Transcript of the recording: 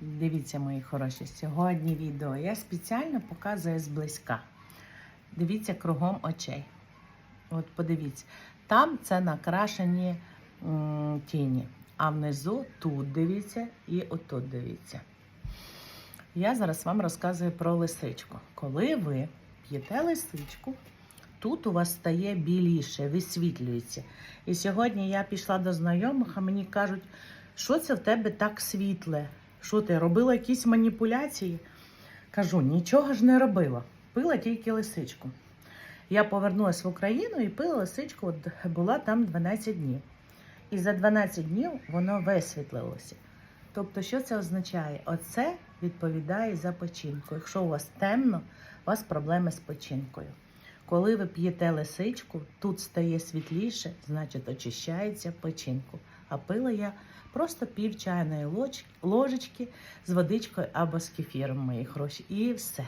Дивіться, мої хороші, сьогодні відео я спеціально показую зблизька. Дивіться кругом очей. От подивіться, там це накрашені м, тіні, а внизу тут дивіться і отут дивіться. Я зараз вам розказую про лисичку. Коли ви п'єте лисичку, тут у вас стає біліше, висвітлюється. І сьогодні я пішла до знайомих, а мені кажуть, що це в тебе так світле? Що ти робила якісь маніпуляції? Кажу, нічого ж не робила. Пила тільки лисичку. Я повернулася в Україну і пила лисичку, от була там 12 днів. І за 12 днів воно висвітлилося. Тобто, що це означає? Оце відповідає за печінку. Якщо у вас темно, у вас проблеми з печінкою. Коли ви п'єте лисичку, тут стає світліше, значить очищається печінку. А пила я просто пів чайної ложечки з водичкою або з кефіром, мої гроші. І все.